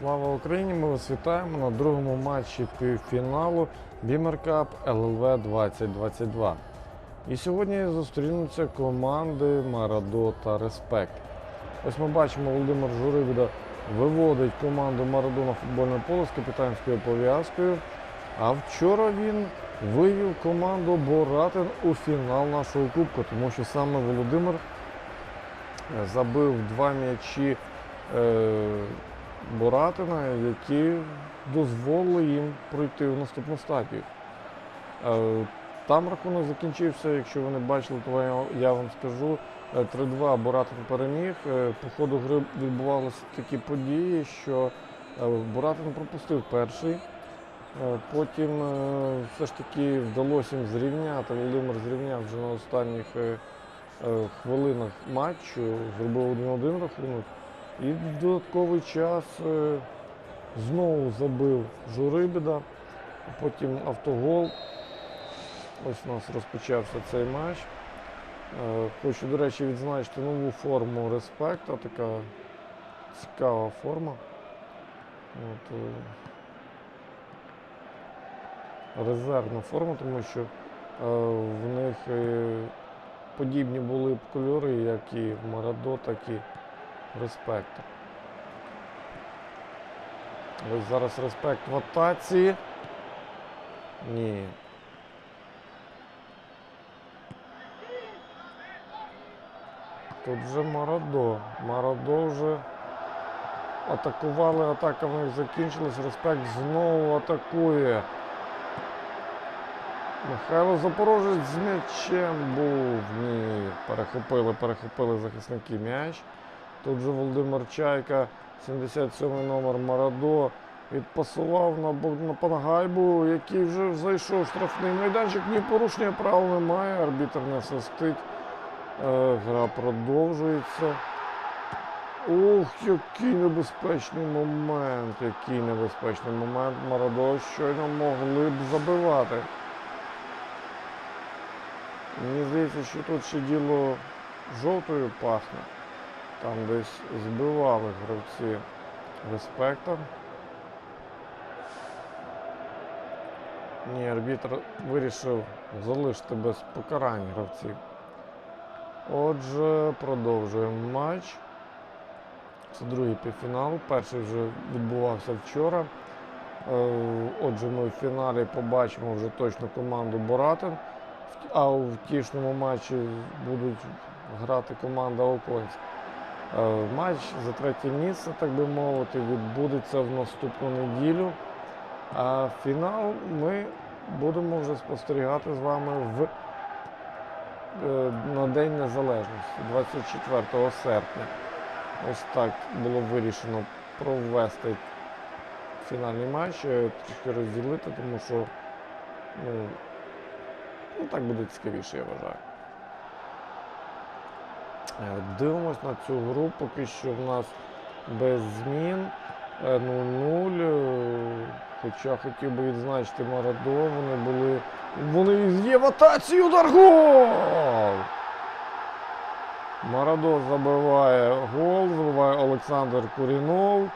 Слава Україні! Ми вас вітаємо на другому матчі півфіналу Бімер Кап ЛЛВ 2022. І сьогодні зустрінуться команди Марадо та Респект. Ось ми бачимо, Володимир Журибіда виводить команду Марадо на футбольне поле з капітанською пов'язкою. А вчора він вивів команду Боратин у фінал нашого кубку, тому що саме Володимир е, забив два м'ячі е, Боратина, які дозволили їм пройти в наступну стадію. Е, Там рахунок закінчився, якщо ви не бачили, то я- вам скажу. Е, 3-2 Боратин переміг. Е, По ходу гри відбувалися такі події, що е, Боратин пропустив перший. Е, Потім е, все ж таки вдалося їм зрівняти. Володимир зрівняв вже на останніх е, е, хвилинах матчу, зробив 1-1 рахунок. І в додатковий час е, знову забив Журибіда, потім автогол. Ось у нас розпочався цей матч. Е, Хочу, до речі, відзначити нову форму респекта, така цікава форма. От, е, резервна форма, тому що в них подібні були б кольори, як і в Марадо, так і в респекта. Ось зараз респект в атаці. Ні. Тут вже Марадо. Марадо вже атакували, атака в них закінчилась. Респект знову атакує. Михайло Запорожець з м'ячем був. Ні, перехопили, перехопили захисники м'яч. Тут же Володимир Чайка, 77 номер Марадо, відпасував на, на Пангайбу, який вже зайшов штрафний майданчик. Ні порушення правил немає, арбітр не свистить. Е, гра продовжується. Ух, який небезпечний момент, який небезпечний момент. Марадо щойно могли б забивати. Мені здається, що тут ще діло жовтою пахне. Там десь збивали гравці респекта. Ні, арбітр вирішив залишити без покарань гравців. Отже, продовжуємо матч. Це другий півфінал. Перший вже відбувався вчора. Е, Отже, ми в фіналі побачимо вже точно команду Боратин. А у втішному матчі будуть грати команда Оконськ. Е, Матч за третє місце, так би мовити, відбудеться в наступну неділю. А фінал ми будемо вже спостерігати з вами в, е, на День Незалежності, 24 серпня. Ось так було вирішено провести фінальний матч, е, трішки розділити, тому що ну, ну, так буде цікавіше, я вважаю. Е, Дивимось на цю гру, поки що в нас без змін. Е, 0-0. е, Хоча хотів би відзначити Марадо, вони були. Вони є в атаці, удар гол! Марадо забиває гол, забиває Олександр Курінов.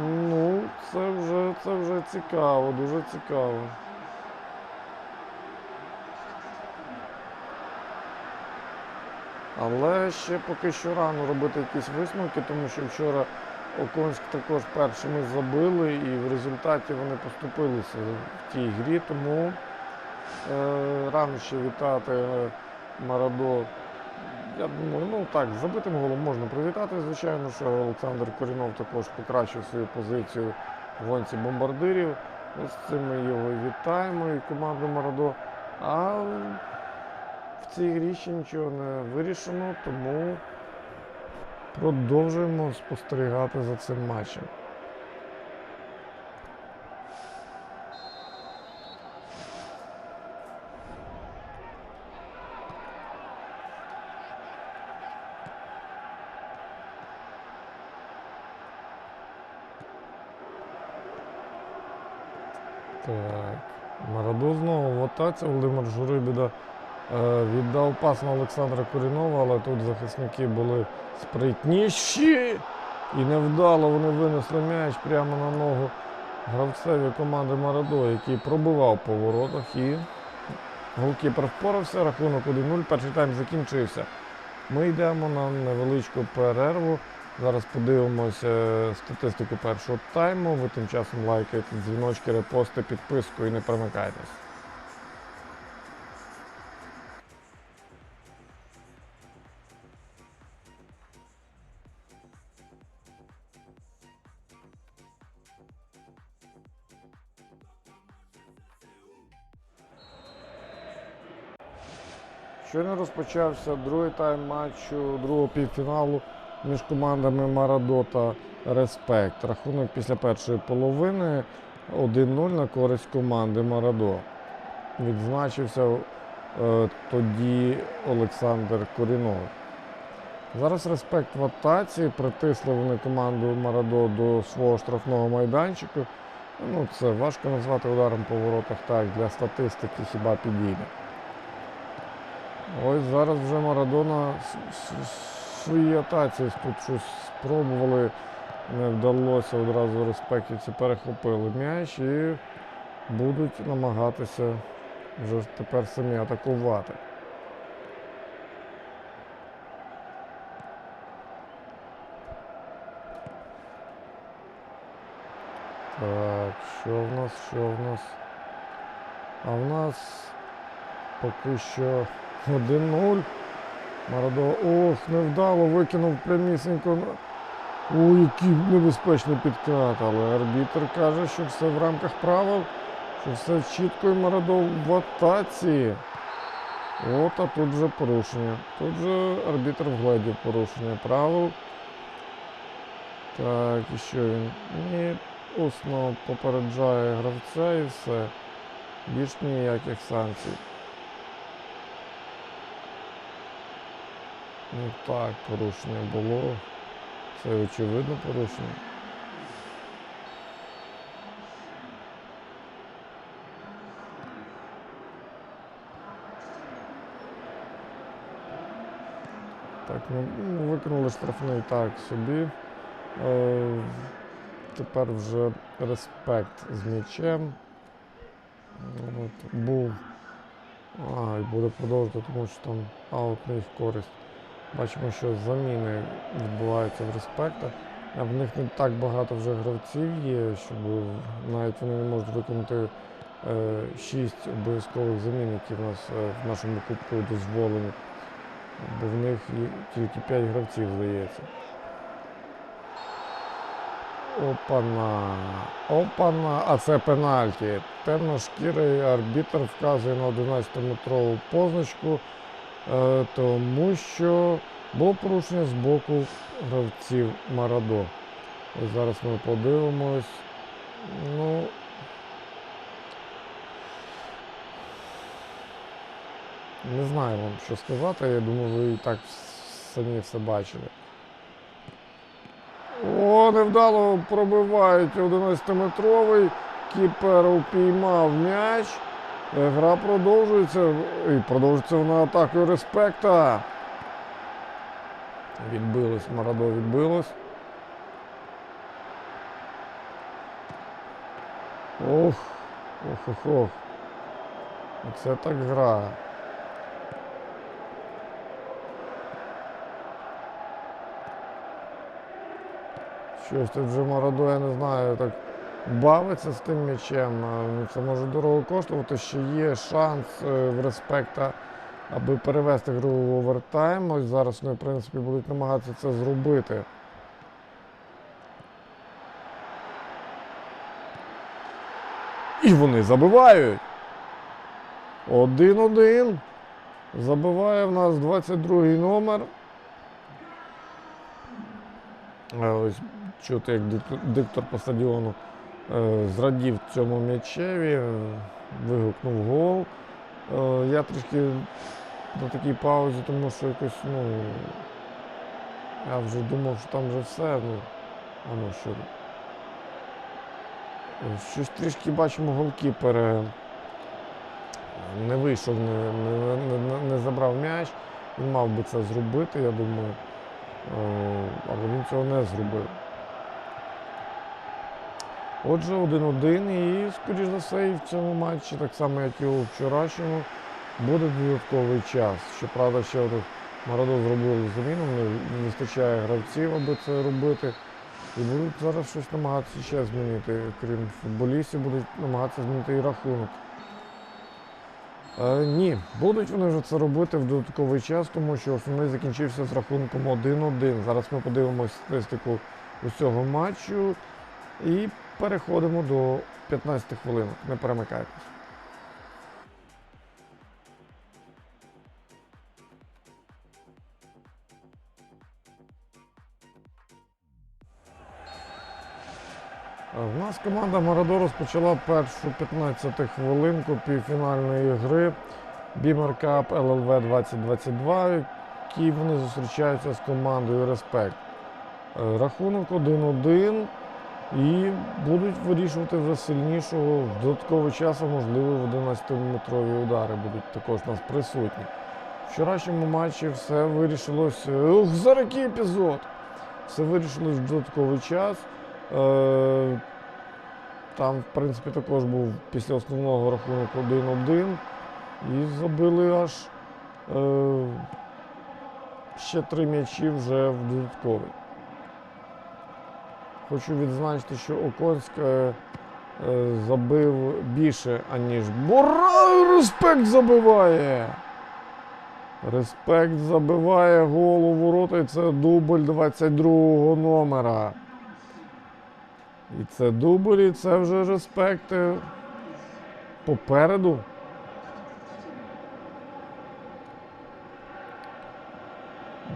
Ну, це вже, це вже цікаво, дуже цікаво. Але ще поки що рано робити якісь висновки, тому що вчора Оконськ також першими забили і в результаті вони поступилися в тій грі, тому е, рано ще вітати е, Марадо. Я думаю, ну так, забитим голом можна привітати, звичайно, що Олександр Корінов також покращив свою позицію в гонці бомбардирів. З цим ми його вітаємо і команду Марадо. А в цій грі ще нічого не вирішено, тому продовжуємо спостерігати за цим матчем. Так. Марадо знову в атаці. Володимир Журибіда віддав пас на Олександра Корінова, але тут захисники були спритніші. І невдало вони винесли м'яч прямо на ногу гравцеві команди Марадо, який пробивав по воротах і голкіпер впорався, рахунок 1-0, перший тайм закінчився. Ми йдемо на невеличку перерву. Зараз подивимося статистику першого тайму. Ви тим часом лайкайте дзвіночки, репости, підписку і не перемикайтесь. Щойно розпочався другий тайм матчу другого півфіналу між командами Марадо та Респект. Рахунок після першої половини 1-0 на користь команди Марадо. Відзначився е, тоді Олександр Корінов. Зараз респект в атаці. Притисли вони команду Марадо до свого штрафного майданчику. Ну, це важко назвати ударом по воротах так. Для статистики хіба підійде. Ось зараз вже Марадона в с- с- своїй атаці тут щось спробували, не вдалося одразу респектівці перехопили м'яч і будуть намагатися вже тепер самі атакувати. Так, що в нас, що в нас? А в нас поки що 1-0. Марадо, ох, невдало викинув прямісінько. Ой, який небезпечний підкат, але арбітр каже, що все в рамках правил, що все чітко і Марадо в атаці. От, а тут вже порушення. Тут же арбітр вгледів порушення правил. Так, і що він? Ні, усно попереджає гравця і все. Більш ніяких санкцій. Ну так, порушення було. Це очевидно порушення. Так, ну ну, викинули штрафний так собі. Е, тепер вже респект з м'ячем. От, був. А, і буде продовжувати, тому що там аут на їх користь. Бачимо, що заміни відбуваються в респекта. В них не так багато вже гравців є, щоб навіть вони не можуть виконати е, обов'язкових замін, які в нас е, в нашому кубку дозволені. Бо в них тільки 5 гравців, здається. Опана. Опана. А це пенальті. Темношкірий арбітр вказує на 11-метрову позначку, тому що було порушення з боку гравців Марадо. Ось зараз ми подивимось. Ну. Не знаю вам, що сказати. Я думаю, ви і так самі все бачили. О, невдало пробивають 11-метровий. Кіпер упіймав м'яч. Гра продовжується. І продовжується вона атакою респекта. Відбилось, Марадо відбилось. Ох, ох, ох, ох. Це так гра. Щось тут вже Марадо, я не знаю, так бавиться з тим м'ячем. ну, Це може дорого коштувати. Ще є шанс е, в респекта, аби перевести гру в овертайм. Ось зараз вони, в принципі, будуть намагатися це зробити. І вони забивають. Один-один. Забиває в нас 22-й номер. Е, Ось чути, як диктор- по стадіону зрадів цьому м'ячеві, е, вигукнув гол. Е, Я трішки на такій паузі, тому що якось, ну. Я вже думав, що там вже все. Ну, а що. Е, Щось трішки бачимо голкіпер е, не вийшов, не, не, не- не забрав м'яч. Він мав би це зробити, я думаю. але він цього не зробив. Отже, 1-1 і, скоріш за все, і в цьому матчі, так само, як і у вчорашньому, буде додатковий час. Щоправда, ще от Марадо зробив заміну, не вистачає гравців, аби це робити. І будуть зараз щось намагатися ще змінити. Крім футболістів, будуть намагатися змінити і рахунок. Е, ні, будуть вони вже це робити в додатковий час, тому що основний закінчився з рахунком 1-1. Зараз ми подивимося статистику усього матчу і переходимо до 15 хвилинок. Не перемикайтесь. Е, В нас команда Марадо розпочала першу 15 хвилинку півфінальної гри Бімер Кап ЛЛВ 2022, в якій вони зустрічаються з командою Респект. Е, Рахунок 1-1 і будуть вирішувати вже сильнішого в додатковий час, можливо в 11-метрові удари будуть також у нас присутні. В вчорашньому матчі все вирішилось. Ух, зараз який епізод! Все вирішилось в додатковий час. Е, Там, в принципі, також був після основного рахунок 1-1. І забили аж е, ще три м'ячі вже в додатковий. Хочу відзначити, що Оконськ е, е, забив більше, аніж Бора! Респект забиває! Респект забиває гол у ворота, і це дубль 22-го номера. І це дубль, і це вже респект е, попереду.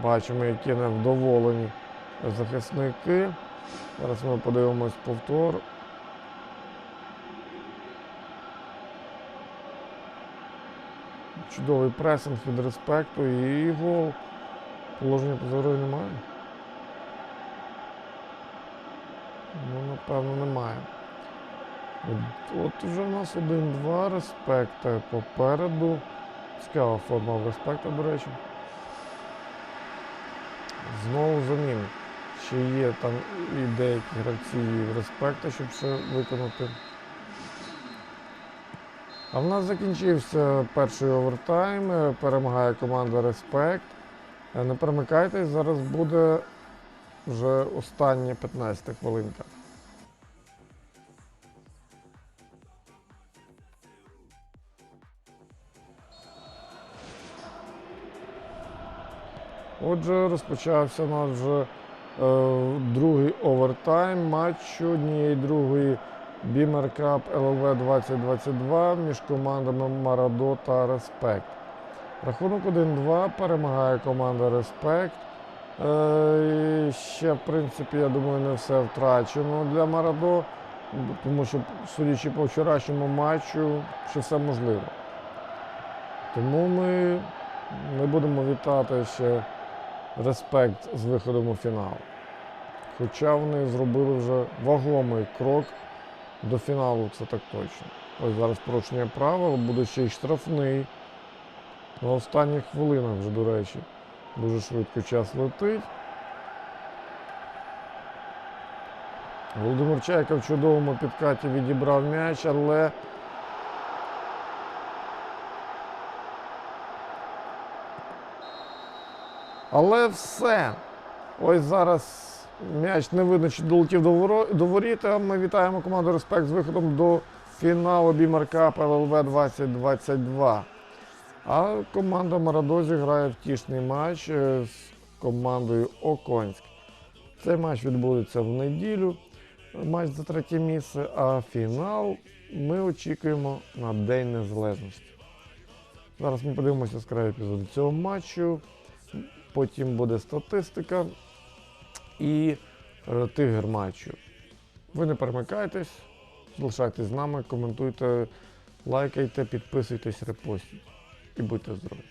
Бачимо, які невдоволені захисники. Зараз ми подивимось повтор. Чудовий пресинг від респекту і гол. Положення позору немає. Ну, напевно, немає. От, от вже в нас 1-2 респекта попереду. Цікава форма в респекта, до речі. Знову заміни. Ще є там і деякі гравці в респекта, щоб все виконати. А в нас закінчився перший овертайм. е, Перемагає команда Респект. Е, Не перемикайтесь, зараз буде вже остання 15 хвилинка. Отже, розпочався у нас вже другий овертайм матчу однієї другої Кап ЛЛВ 2022 між командами Марадо та Респект. Рахунок 1-2 перемагає команда Респект. Е, і ще, в принципі, я думаю, не все втрачено для Марадо, тому що, судячи по вчорашньому матчу, ще все можливо. Тому ми не будемо вітати ще респект з виходом у фінал. Хоча вони зробили вже вагомий крок до фіналу, це так точно. Ось зараз порушення правил, буде ще й штрафний. На останніх хвилинах вже, до речі, дуже швидко час летить. Володимир Чайка в чудовому підкаті відібрав м'яч, але Але все. Ось зараз м'яч не видно, чи долетів до, воро... до воріт. а Ми вітаємо команду Респект з виходом до фіналу Бімер Кап ЛЛВ 2022. А команда Марадозі грає втішний матч е, з командою Оконськ. Цей матч відбудеться в неділю. Матч за третє місце, а фінал ми очікуємо на День Незалежності. Зараз ми подивимося яскраві епізоди цього матчу. Потім буде статистика і е, тигр матчу. Ви не перемикайтесь, залишайтесь з нами, коментуйте, лайкайте, підписуйтесь, репостіть. І будьте здорові!